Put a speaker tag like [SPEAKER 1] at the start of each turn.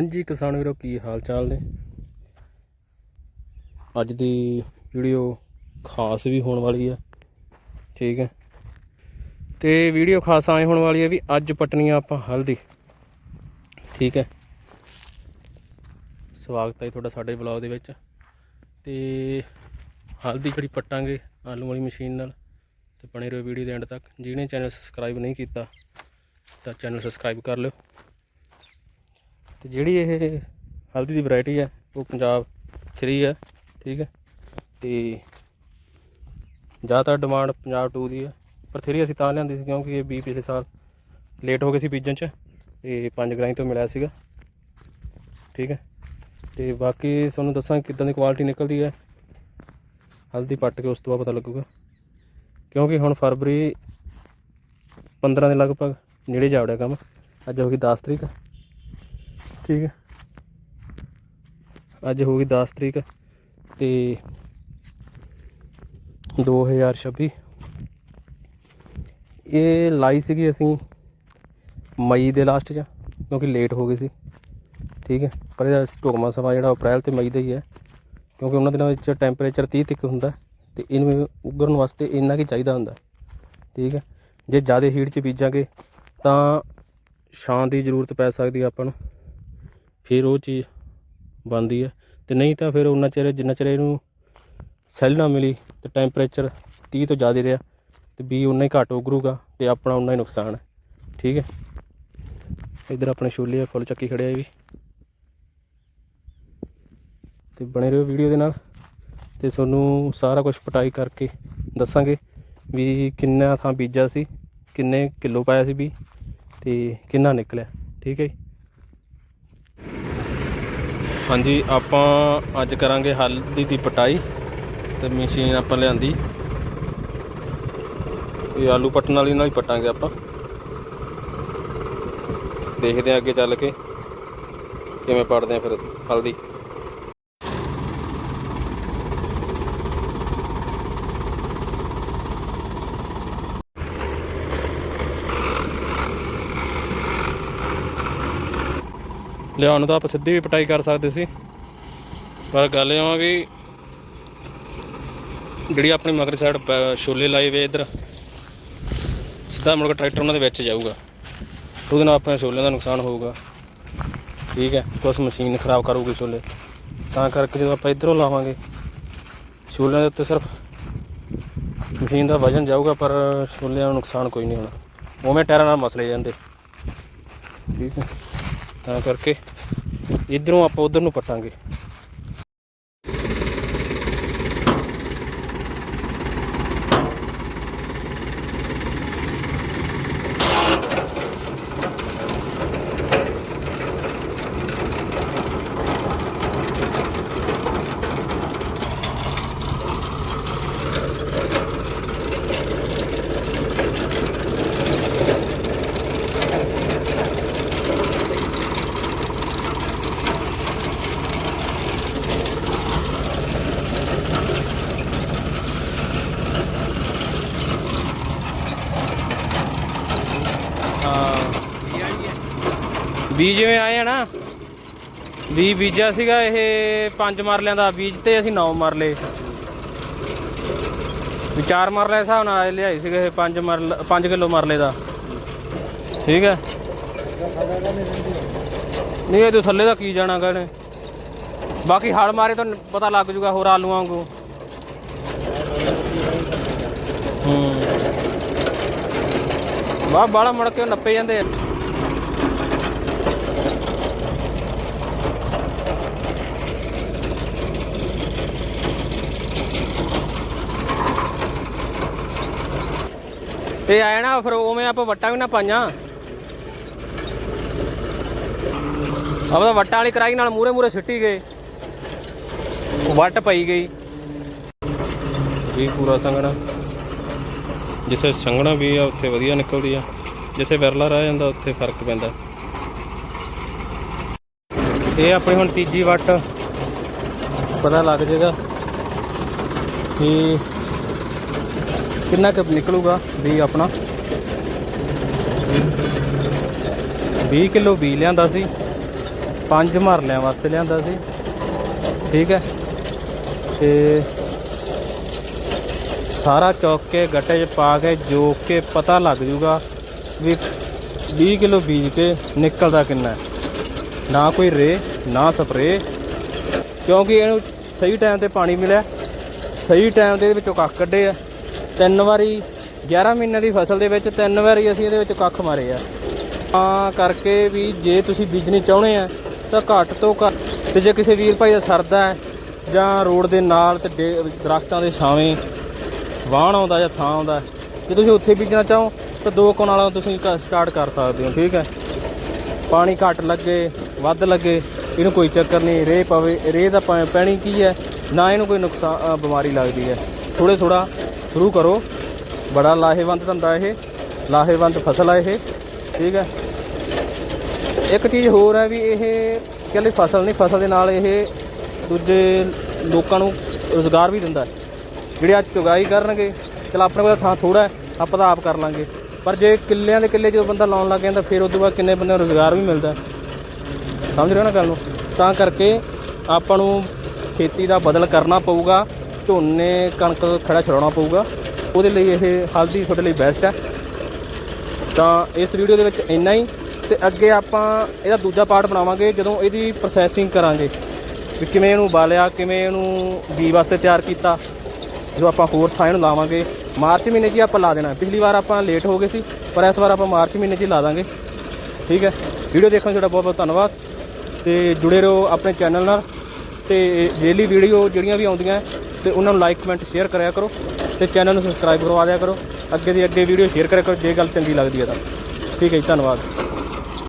[SPEAKER 1] ਹਾਂਜੀ, ਕਿਸਾਨ ਵੀਰੋ, ਕੀ ਹਾਲ ਚਾਲ ਨੇ? ਅੱਜ ਦੀ ਵੀਡੀਓ ਖਾਸ ਵੀ ਹੋਣ ਵਾਲੀ ਆ, ਠੀਕ ਹੈ? ਤੇ ਵੀਡੀਓ ਖਾਸ ਆਏ ਹੋਣ ਵਾਲੀ ਹੈ ਵੀ ਅੱਜ ਪਟਨੀ ਆ ਆਪਾਂ ਹਲਦੀ, ਠੀਕ ਹੈ? ਸਵਾਗਤ ਹੈ ਜੀ ਤੁਹਾਡਾ ਸਾਡੇ ਬਲੌਗ ਦੇ ਵਿੱਚ। ਤੇ ਹਲਦੀ ਜਿਹੜੀ ਪੱਟਾਂਗੇ ਆਲੂ ਵਾਲੀ ਮਸ਼ੀਨ ਨਾਲ ਤੇ ਬਣੇ ਰਹੋ ਵੀਡੀਓ ਦੇ ਐਂਡ ਤੱਕ। ਜਿਹਨੇ ਚੈਨਲ ਸਬਸਕ੍ਰਾਈਬ ਨਹੀਂ ਕੀਤਾ ਤਾਂ ਚੈਨਲ ਸਬਸਕ੍ਰਾਈਬ ਕਰ ਲਿਓ। ਤੇ ਜਿਹੜੀ ਇਹ ਹਲਦੀ ਦੀ ਵੈਰਾਈਟੀ ਹੈ ਉਹ ਪੰਜਾਬ 3 ਹੈ ਠੀਕ ਹੈ ਤੇ ਜ਼ਿਆਦਾਤਰ ਡਿਮਾਂਡ ਪੰਜਾਬ 2 ਦੀ ਹੈ ਪਰ 3 ਅਸੀਂ ਤਾਂ ਲਿਆਂਦੀ ਸੀ ਕਿਉਂਕਿ ਇਹ ਬੀ ਪਿਛਲੇ ਸਾਲ ਲੇਟ ਹੋ ਗਏ ਸੀ ਬੀਜਣ ਚ ਤੇ ਪੰਜ ਗ੍ਰਾਈ ਤੋਂ ਮਿਲਿਆ ਸੀਗਾ, ਠੀਕ ਹੈ ਤੇ ਬਾਕੀ ਤੁਹਾਨੂੰ ਦੱਸਾਂ ਕਿੱਦਾਂ ਦੀ ਕੁਆਲਿਟੀ ਨਿਕਲਦੀ ਹੈ ਹਲਦੀ ਪੱਟ ਕੇ ਉਸ ਤੋਂ ਬਾਅਦ ਪਤਾ ਲੱਗੂਗਾ। ਕਿਉਂਕਿ ਹੁਣ ਫਰਵਰੀ 15 ਦੇ ਲਗਭਗ ਨੇੜੇ ਜਾ ਵੜਿਆ ਕੰਮ, ਅੱਜ ਹੋ ਗਈ 10 ਤਰੀਕ। ਠੀਕ ਹੈ ਅੱਜ ਹੋ ਗਈ 10 ਤਰੀਕ ਤੇ 2026 ਇਹ ਲਾਈ ਸੀਗੀ ਅਸੀਂ ਮਈ ਦੇ ਲਾਸਟ 'ਚ, ਕਿਉਂਕਿ ਲੇਟ ਹੋ ਗਈ ਸੀ। ਠੀਕ ਹੈ ਪਰ ਇਹਦਾ ਢੁਕਮਾ ਸਮਾਂ ਜਿਹੜਾ ਅਪ੍ਰੈਲ ਤੇ ਮਈ ਦਾ ਹੀ ਹੈ ਕਿਉਂਕਿ ਉਹਨਾਂ ਦਿਨਾਂ ਵਿੱਚ ਟੈਂਪਰੇਚਰ 30 ਤੱਕ ਹੁੰਦਾ ਤੇ ਇਹਨੂੰ ਉੱਗਣ ਵਾਸਤੇ ਇੰਨਾ ਕੀ ਚਾਹੀਦਾ ਹੁੰਦਾ ਠੀਕ ਹੈ ਜੇ ਜ਼ਿਆਦਾ ਹੀਟ 'ਚ ਬੀਜਾਂਗੇ ਤਾਂ ਛਾਂ ਦੀ ਜ਼ਰੂਰਤ ਪੈ ਸਕਦੀ ਆਪਾਂ ਨੂੰ। ਫਿਰ ਉਹ ਚੀਜ਼ ਬਣਦੀ ਹੈ ਤੇ ਨਹੀਂ ਤਾਂ ਫਿਰ ਉਹਨਾਂ ਚਿਰ, ਜਿੰਨਾ ਚਿਰ ਇਹਨੂੰ ਸੈੱਲ ਨਾ ਮਿਲੀ ਤੇ ਟੈਂਪਰੇਚਰ 30 ਤੋਂ ਜ਼ਿਆਦਾ ਰਿਹਾ ਤੇ ਬੀ ਉਨਾ ਹੀ ਘੱਟ ਉਗਰੂਗਾ ਤੇ ਆਪਣਾ ਉਨਾ ਹੀ ਨੁਕਸਾਨ ਹੈ। ਠੀਕ ਹੈ? ਇਧਰ ਆਪਣੇ ਛੋਲੇ ਆ, ਫੁੱਲ ਚੱਕੀ ਖੜਿਆ ਇਹ ਵੀ। ਤੇ ਬਣੇ ਰਹੋ ਵੀਡੀਓ ਦੇ ਨਾਲ। ਤੇ ਤੁਹਾਨੂੰ ਸਾਰਾ ਕੁਝ ਪਟਾਈ ਕਰਕੇ ਦੱਸਾਂਗੇ ਵੀ ਕਿੰਨਾ ਥਾਂ ਬੀਜਿਆ ਸੀ, ਕਿੰਨੇ ਕਿਲੋ ਪਾਇਆ ਸੀ ਵੀ ਤੇ ਕਿੰਨਾ ਨਿਕਲਿਆ। ਠੀਕ ਹੈ ਜੀ? ਹਾਂਜੀ, ਆਪਾਂ ਅੱਜ ਕਰਾਂਗੇ ਹਲਦੀ ਦੀ ਪਟਾਈ ਤੇ ਮਸ਼ੀਨ ਆਪਾਂ ਲਿਆਂਦੀ। ਇਹ ਆਲੂ ਪੱਟਣ ਵਾਲੀ ਨਾਲ ਹੀ ਪਟਾਂਗੇ ਆਪਾਂ। ਦੇਖਦੇ ਆ ਅੱਗੇ ਚੱਲ ਕੇ ਕਿਵੇਂ ਪੜਦੇ ਆ ਫਿਰ ਹਲਦੀ। ਲਿਆਉਣ ਨੂੰ ਤਾਂ ਆਪਾਂ ਸਿੱਧੀ ਵੀ ਪਟਾਈ ਕਰ ਸਕਦੇ ਸੀ। ਪਰ ਗੱਲ ਇਹ ਆ ਵੀ ਜਿਹੜੀ ਆਪਣੀ ਮਗਰ ਸਾਈਡ ਛੋਲੇ ਲਾਏ ਵੇ ਇਧਰ, ਸਿੱਧਾ ਮੁੜ ਕੇ ਟਰੈਕਟਰ ਉਹਨਾਂ ਦੇ ਵਿੱਚ ਜਾਊਗਾ। ਉਹਦੇ ਨਾਲ ਆਪਣੇ ਛੋਲਿਆਂ ਦਾ ਨੁਕਸਾਨ ਹੋਊਗਾ। ਠੀਕ ਹੈ, ਕੁਛ ਮਸ਼ੀਨ ਖਰਾਬ ਕਰੂਗੀ ਛੋਲੇ। ਤਾਂ ਕਰਕੇ ਜਦੋਂ ਆਪਾਂ ਇਧਰੋਂ ਲਾਵਾਂਗੇ, ਛੋਲਿਆਂ ਦੇ ਉੱਤੇ ਸਿਰਫ ਮਸ਼ੀਨ ਦਾ ਵਜਨ ਜਾਊਗਾ, ਪਰ ਛੋਲਿਆਂ ਨੂੰ ਨੁਕਸਾਨ ਕੋਈ ਨਹੀਂ ਹੋਣਾ। ਉਵੇਂ ਟਾਇਰਾਂ ਨਾਲ ਮਸਲੇ ਜਾਂਦੇ। ਠੀਕ ਹੈ। ਤਾਂ ਕਰਕੇ ਇਧਰੋਂ ਆਪਾਂ ਉਧਰ ਨੂੰ ਪਟਾਂਗੇ। ਬੀਜ ਜਿਵੇਂ ਆਏ ਆ ਨਾ, ਬੀਜ ਬੀਜਿਆ ਸੀਗਾ ਇਹ ਪੰਜ ਮਰਲਿਆਂ ਦਾ, ਬੀਜ ਤੇ ਅਸੀਂ 9 ਮਰਲੇ। ਚਾਰ ਮਰਲੇ ਹਿਸਾਬ ਨਾਲ ਲਿਆਏ ਸੀਗੇ ਇਹ 5 ਮਰਲ 5 ਕਿਲੋ ਮਰਲੇ ਦਾ। ਠੀਕ ਹੈ? ਨਹੀਂ, ਇਹ ਤੋਂ ਥੱਲੇ ਦਾ ਕੀ ਜਾਣਾ ਗਾ ਇਹਨੇ? ਬਾਕੀ ਹੜ ਮਾਰੇ ਤਾਂ ਪਤਾ ਲੱਗ ਜੂਗਾ ਹੋਰ ਆਲੂਆਂ ਵਾਂਗੂ। ਹੂੰ। ਵਾਹ ਬਾਲਾ ਮੁੜ ਕੇ ਉਹ ਨੱਪੇ ਜਾਂਦੇ ਆ। ਇਹ ਆਇਆ ਨਾ, ਫਿਰ ਉਵੇਂ ਆਪਾਂ ਵੱਟਾਂ ਵੀ ਨਾ ਪਾਈਆਂ। ਆਪਾਂ ਤਾਂ ਵੱਟਾਂ ਵਾਲੀ ਕਰਾਈ ਨਾਲ ਮੂਰੇ ਮੂਰੇ ਸਿੱਟੀ ਗਏ। ਵੱਟ ਪਈ ਗਈ। ਵੀ ਪੂਰਾ ਸੰਗਣਾ ਜਿੱਥੇ ਸੰਘਣਾ ਵੀ ਆ, ਉੱਥੇ ਵਧੀਆ ਨਿਕਲਦੀ ਆ। ਜਿੱਥੇ ਵਿਰਲਾ ਰਹਿ ਜਾਂਦਾ, ਉੱਥੇ ਫ਼ਰਕ ਪੈਂਦਾ। ਇਹ ਆਪਣੀ ਹੁਣ ਤੀਜੀ ਵੱਟ। ਪਤਾ ਲੱਗ ਜਾਏਗਾ ਕਿ ਕਿੰਨਾ ਕੁ ਨਿਕਲੂਗਾ ਵੀ ਆਪਣਾ? 20 ਕਿਲੋ ਬੀ ਲਿਆਂਦਾ ਸੀ। ਪੰਜ ਮਰਲਿਆਂ ਵਾਸਤੇ ਲਿਆਂਦਾ ਸੀ। ਠੀਕ ਹੈ। ਤੇ ਸਾਰਾ ਚੌਕ ਕੇ ਗੱਟੇ 'ਚ ਪਾ ਕੇ ਜੋ ਕੇ ਪਤਾ ਲੱਗ ਜੂਗਾ ਵੀ 20 ਕਿਲੋ ਬੀਜ ਕੇ ਨਿਕਲਦਾ ਕਿੰਨਾ ਨਾ ਕੋਈ ਰੇ, ਨਾ ਸਪਰੇ। ਕਿਉਂਕਿ ਇਹਨੂੰ ਸਹੀ ਟਾਈਮ ਤੇ ਪਾਣੀ ਮਿਲਿਆ। ਸਹੀ ਟਾਈਮ ਤੇ ਇਹਦੇ ਵਿੱਚੋਂ ਕੱਖ ਕੱਢੇ ਆ। ਤਿੰਨ ਵਾਰੀ 11 ਮਹੀਨੇ ਦੀ ਫਸਲ ਦੇ ਵਿੱਚ ਤਿੰਨ ਵਾਰੀ ਅਸੀਂ ਇਹਦੇ ਵਿੱਚ ਕੱਖ ਮਾਰੇ ਆ। ਤਾਂ ਕਰਕੇ ਵੀ ਜੇ ਤੁਸੀਂ ਬੀਜਣੀ ਚਾਹੁੰਦੇ ਆ, ਤਾਂ ਘੱਟ ਤੋਂ ਘੱਟ, ਤੇ ਜੇ ਕਿਸੇ ਵੀਰ ਭਾਈ ਦਾ ਸਰਦਾ ਹੈ, ਜਾਂ ਰੋਡ ਦੇ ਨਾਲ ਤੇ ਡੇ- ਦਰਖਤਾਂ ਦੇ ਛਾਵੇਂ ਵਾਹਣ ਆਉਂਦਾ ਜਾਂ ਥਾਂ ਆਉਂਦਾ, ਜੇ ਤੁਸੀਂ ਉੱਥੇ ਬੀਜਣਾ ਚਾਹੋ, ਤਾਂ ਦੋ ਕਨਾਲਾਂ ਤੁਸੀਂ ਸਟਾਰਟ ਕਰ ਸਕਦੇ ਹੋ, ਠੀਕ ਹੈ? ਪਾਣੀ ਘੱਟ ਲੱਗੇ, ਵੱਧ ਲੱਗੇ, ਇਹਨੂੰ ਕੋਈ ਚੱਕਰ ਨਹੀਂ ਰੇ ਪਵੇ ਰੇ ਦਾ ਪੈਣੀ ਕੀ ਹੈ? ਨਾ ਇਹਨੂੰ ਕੋਈ ਨੁਕਸਾਨ ਬਿਮਾਰੀ ਲੱਗਦੀ ਹੈ। ਥੋੜੇ ਥੋੜਾ ਸ਼ੁਰੂ ਕਰੋ। ਬੜਾ ਲਾਹੇਵੰਦ ਧੰਦਾ ਇਹ। ਲਾਹੇਵੰਦ ਫਸਲ ਹੈ ਇਹ। ਠੀਕ ਹੈ। ਇੱਕ ਚੀਜ਼ ਹੋਰ ਹੈ ਵੀ ਇਹ ਕਹਿੰਦੇ ਫਸਲ ਨਹੀਂ, ਫਸਲ ਦੇ ਨਾਲ ਇਹ ਦੂਜੇ ਲੋਕਾਂ ਨੂੰ ਰੋਜ਼ਗਾਰ ਵੀ ਦਿੰਦਾ ਹੈ। ਜਿਹੜੇ ਅੱਜ ਚੁਗਾਈ ਕਰਨਗੇ, ਚਲ ਆਪਣੇ ਕੋਲ ਥਾਂ ਥੋੜਾ ਹੈ, ਆਪਾਂ ਤਾਂ ਆਪ ਕਰ ਲਾਂਗੇ। ਪਰ ਜੇ ਕਿੱਲਿਆਂ ਦੇ ਕਿੱਲੇ ਜਦੋਂ ਬੰਦਾ ਲਾਉਣ ਲੱਗ ਜਾਂਦਾ, ਫਿਰ ਉਸ ਤੋਂ ਬਾਅਦ ਕਿੰਨੇ ਬੰਦਿਆਂ ਨੂੰ ਰੋਜ਼ਗਾਰ ਵੀ ਮਿਲਦਾ ਸਮਝ ਰਹੇ ਹੋ ਨਾ ਗੱਲ ਨੂੰ? ਤਾਂ ਕਰਕੇ ਆਪਾਂ ਨੂੰ ਖੇਤੀ ਦਾ ਬਦਲ ਕਰਨਾ ਪਊਗਾ। ਝੋਨੇ ਕਣਕ ਖੜਾ ਛਡਾਉਣਾ ਪਊਗਾ। ਉਹਦੇ ਲਈ ਇਹ ਹਲਦੀ ਤੁਹਾਡੇ ਲਈ ਬੈਸਟ ਹੈ। ਤਾਂ ਇਸ ਵੀਡੀਓ ਦੇ ਵਿੱਚ ਇੰਨਾ ਹੀ। ਤੇ ਅੱਗੇ ਆਪਾਂ ਇਹਦਾ ਦੂਜਾ ਪਾਰਟ ਬਣਾਵਾਂਗੇ, ਜਦੋਂ ਇਹਦੀ ਪ੍ਰੋਸੈਸਿੰਗ ਕਰਾਂਗੇ। ਵੀ ਕਿਵੇਂ ਇਹਨੂੰ ਬਾਲਿਆ ਕਿਵੇਂ ਇਹਨੂੰ ਬੀ ਵਾਸਤੇ ਤਿਆਰ ਕੀਤਾ। ਜੋ ਆਪਾਂ ਹੋਰ ਥਾਂ ਇਹਨੂੰ ਲਾਵਾਂਗੇ। ਮਾਰਚ ਮਹੀਨੇ 'ਚ ਹੀ ਆਪਾਂ ਲਾ ਦੇਣਾ। ਪਿਛਲੀ ਵਾਰ ਆਪਾਂ ਲੇਟ ਹੋ ਗਏ ਸੀ, ਪਰ ਇਸ ਵਾਰ ਆਪਾਂ ਮਾਰਚ ਮਹੀਨੇ 'ਚ ਹੀ ਲਾ ਦਾਂਗੇ। ਠੀਕ ਹੈ। ਵੀਡੀਓ ਦੇਖਣ ਲਈ ਤੁਹਾਡਾ ਬਹੁਤ ਬਹੁਤ ਧੰਨਵਾਦ। ਤੇ ਜੁੜੇ ਰਹੋ ਆਪਣੇ ਚੈਨਲ ਨਾਲ। ਤੇ ਡੇਲੀ ਵੀਡੀਓ ਜਿਹੜੀਆਂ ਵੀ ਆਉਂਦੀਆਂ ਹੈ, ਤੇ ਉਹਨਾਂ ਨੂੰ ਲਾਈਕ ਕਮੈਂਟ ਸ਼ੇਅਰ ਕਰਿਆ ਕਰੋ ਤੇ ਚੈਨਲ ਨੂੰ ਸਬਸਕ੍ਰਾਈਬ ਕਰਵਾ ਦਿਆ ਕਰੋ। ਅੱਗੇ ਦੀ ਅੱਗੇ ਵੀਡੀਓ ਸ਼ੇਅਰ ਕਰਿਆ ਕਰੋ ਜੇ ਗੱਲ ਚੰਗੀ ਲੱਗਦੀ ਹੈ ਤਾਂ। ਠੀਕ ਹੈ ਜੀ ਧੰਨਵਾਦ।